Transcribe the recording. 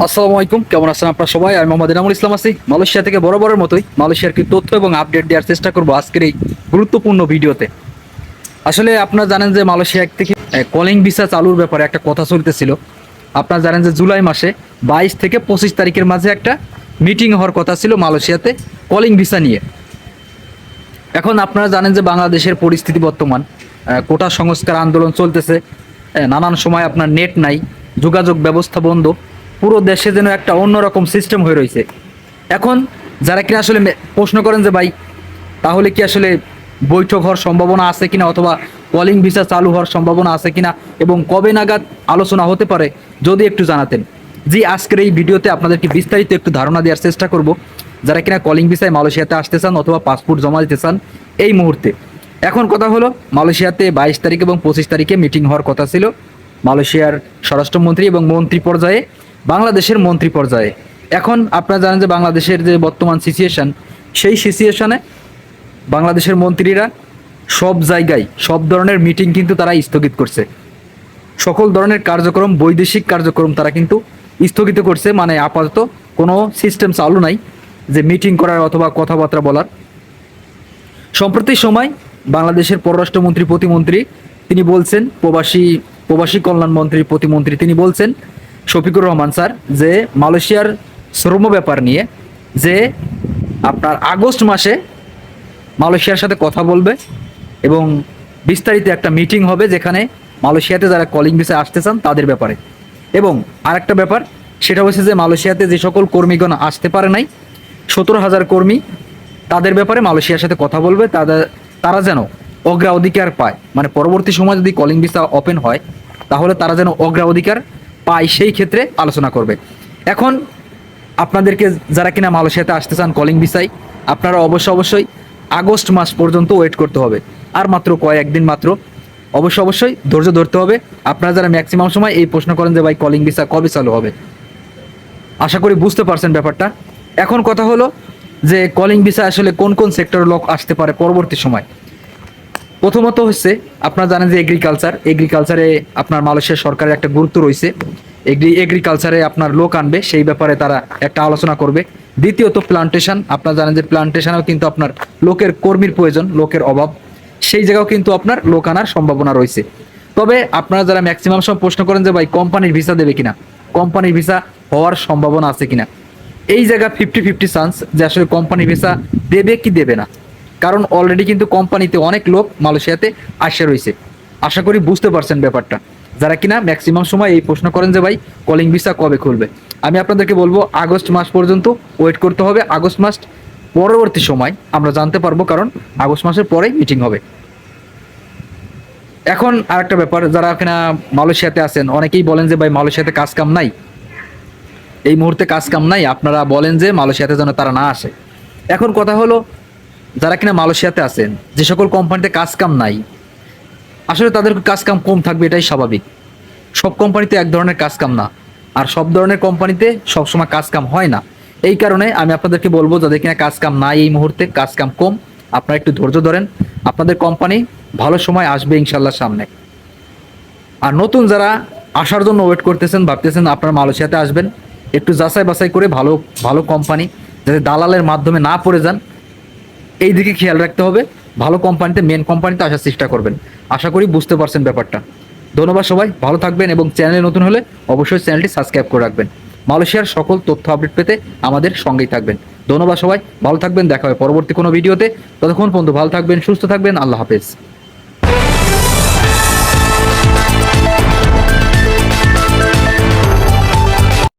আসসালামু আলাইকুম, কেমন আছেন আপনারা সবাই? আমি মোহাম্মদ এনামুল ইসলাম আছি। মালয়েশিয়া থেকে বরাবরের মতোই মালয়েশিয়ার কি তথ্য এবং আপডেট দেওয়ার চেষ্টা করব আজকের এই গুরুত্বপূর্ণ ভিডিওতে। আসলে আপনারা জানেন যে মালয়েশিয়া থেকে কলিং ভিসা চালুর ব্যাপারে একটা কথা চলতেছিল। আপনারা জানেন যে জুলাই মাসে বাইশ থেকে পঁচিশ তারিখের মাঝে একটা মিটিং হওয়ার কথা ছিল মালয়েশিয়াতে কলিং ভিসা নিয়ে। এখন আপনারা জানেন যে বাংলাদেশের পরিস্থিতি বর্তমান কোটা সংস্কার আন্দোলন চলতেছে নানান সময় আপনার নেট নাই, যোগাযোগ ব্যবস্থা বন্ধ। পুরো দেশে যেন একটা অন্যরকম সিস্টেম হয়ে রয়েছে। এখন যারা কিনা আসলে প্রশ্ন করেন যে ভাই, তাহলে কি আসলে বৈঠক হওয়ার সম্ভাবনা আছে কিনা অথবা কলিং ভিসা চালু হওয়ার সম্ভাবনা আছে কিনা এবং কবে নাগাদ আলোচনা হতে পারে, যদি একটু জানাতেন। জি, আজকের এই ভিডিওতে আপনাদেরকে বিস্তারিত একটু ধারণা দেওয়ার চেষ্টা করব। যারা কিনা কলিং ভিসায় মালয়েশিয়াতে আসতে চান অথবা পাসপোর্ট জমা দিতে চান, এই মুহূর্তে। এখন কথা হলো, মালয়েশিয়াতে বাইশ তারিখ এবং পঁচিশ তারিখে মিটিং হওয়ার কথা ছিল। মালয়েশিয়ার স্বরাষ্ট্রমন্ত্রী এবং মন্ত্রী পর্যায়ে বাংলাদেশের মন্ত্রী পর্যায়ে। এখন আপনারা জানেন যে বাংলাদেশের যে বর্তমান সিচুয়েশন সেই সিচুয়েশনে বাংলাদেশের মন্ত্রীরা সব জায়গায়, সব ধরনের মিটিং কিন্তু তারা স্থগিত করছে। সকল ধরনের কার্যক্রম, বৈদেশিক কার্যক্রম তারা কিন্তু স্থগিত করছে। মানে আপাতত কোনো সিস্টেম চালু নাই যে মিটিং করার অথবা কথাবার্তা বলার। সম্প্রতি সময় বাংলাদেশের পররাষ্ট্রমন্ত্রী, প্রতিমন্ত্রী তিনি বলছেন, প্রবাসী প্রবাসী কল্যাণ মন্ত্রী, প্রতিমন্ত্রী তিনি বলছেন শফিকুর রহমান স্যার, যে মালয়েশিয়ার শ্রম ব্যাপার নিয়ে, যে আপনার আগস্ট মাসে মালয়েশিয়ার সাথে কথা বলবে এবং বিস্তারিত একটা মিটিং হবে যেখানে মালয়েশিয়াতে যারা কলিং ভিসা আসতে চান তাদের ব্যাপারে। এবং আরেকটা ব্যাপার, সেটা হচ্ছে যে মালয়েশিয়াতে যে সকল কর্মীগণ আসতে পারে নাই, সতেরো হাজার কর্মী তাদের ব্যাপারে মালয়েশিয়ার সাথে কথা বলবে, তাদের, তারা যেন অগ্রাধিকার পায়। মানে পরবর্তী সময় যদি কলিং ভিসা ওপেন হয়, তাহলে তারা যেন অগ্রাধিকার পায় সেই ক্ষেত্রে আলোচনা করবে। এখন আপনাদেরকে যারা কিনা মালয়েশিয়াতে আসতে চান কলিং ভিসায় আপনারা অবশ্য অবশ্যই আগস্ট মাস পর্যন্ত ওয়েট করতে হবে। আর মাত্র কয়েকদিন মাত্র। অবশ্যই অবশ্যই ধৈর্য ধরতে হবে। আপনারা যারা ম্যাক্সিমাম সময় এই প্রশ্ন করেন যে ভাই কলিং ভিসা কবে চালু হবে? আশা করি বুঝতে পারছেন ব্যাপারটা। এখন কথা হলো যে কলিং ভিসা আসলে কোন কোন সেক্টরের লোক আসতে পারে পরবর্তী সময়। প্রথমত হচ্ছে, আপনারা জানেন যে এগ্রিকালচার এগ্রিকালচারে আপনার মালয়েশিয়া সরকারের একটা গুরুত্ব রয়েছে। এগ্রি এগ্রিকালচারে আপনার লোক আনবে, সেই ব্যাপারে তারা একটা আলোচনা করবে। দ্বিতীয়ত প্লান্টেশন আপনারা জানেন যে প্লান্টেশনেও কিন্তু আপনার লোকের কর্মীর প্রয়োজন, লোকের অভাব। সেই জায়গাও কিন্তু আপনার লোক আনার সম্ভাবনা রয়েছে। তবে আপনারা যারা ম্যাক্সিমাম সব প্রশ্ন করেন যে ভাই কোম্পানির ভিসা দেবে কিনা? কোম্পানির ভিসা হওয়ার সম্ভাবনা আছে কিনা? এই জায়গা ফিফটি ফিফটি চান্স যে আসলে কোম্পানি ভিসা দেবে কি দেবে না। কারণ অলরেডি কিন্তু কোম্পানিতে অনেক লোক মালয়েশিয়াতে আসে রয়েছে। আশা করি বুঝতে পারছেন ব্যাপারটা। যারা কিনা ম্যাক্সিমাম সময় এই প্রশ্ন করেন যে ভাই কলিং ভিসা কবে খুলবে? আমি আপনাদেরকে বলব, আগস্ট মাস পর্যন্ত ওয়েট করতে হবে। আগস্ট মাস পরবর্তী সময় আমরা জানতে পারব, কারণ আগস্ট মাসের পরেই মিটিং হবে। এখন আরেকটা ব্যাপার, যারা কিনা মালয়েশিয়াতে আছেন, অনেকেই বলেন যে ভাই, মালয়েশিয়াতে কাজ কাম নাই। এই মুহূর্তে কাজ কাম নাই, আপনারা বলেন যে মালয়েশিয়াতে যেন তারা না আসে। এখন কথা হলো যারা কিনা মালয়েশিয়াতে আছেন, যে সকল কোম্পানিতে কাজ কাম নাই, আসলে তাদের কাজ কাম কম থাকবে, এটাই স্বাভাবিক। সব কোম্পানিতে এক ধরনের কাজ কাম না, আর সব ধরনের কোম্পানিতে সবসময় কাজ কাম হয় না। এই কারণে আমি আপনাদেরকে বলব, যাদের কিনা কাজ কাম নাই এই মুহূর্তে কাজ কাম কম আপনারা একটু ধৈর্য ধরেন। আপনাদের কোম্পানি ভালো সময় আসবে ইনশাল্লাহ সামনে। আর নতুন যারা আসার জন্য ওয়েট করতেছেন, ভাবতেছেন আপনারা মালয়েশিয়াতে আসবেন, একটু যাচাই বাছাই করে ভালো ভালো কোম্পানি, যাতে দালালের মাধ্যমে না পড়ে যান এই দিকে খেয়াল রাখতে হবে। ভালো কোম্পানিতে মেন কোম্পানিতে আসার চেষ্টা করবেন। আশা করি বুঝতে পারছেন ব্যাপারটা। ধন্যবাদ সবাই, ভালো থাকবেন এবং চ্যানেলে নতুন হলে অবশ্যই চ্যানেলটি সাবস্ক্রাইব করে রাখবেন। মালয়েশিয়ার সকল তথ্য আপডেট পেতে আমাদের সঙ্গেই থাকবেন। ধন্যবাদ সবাই, ভালো থাকবেন, দেখা হবে পরবর্তী কোনো ভিডিওতে ততক্ষণ পর্যন্ত ভালো থাকবেন, সুস্থ থাকবেন, আল্লাহ হাফেজ।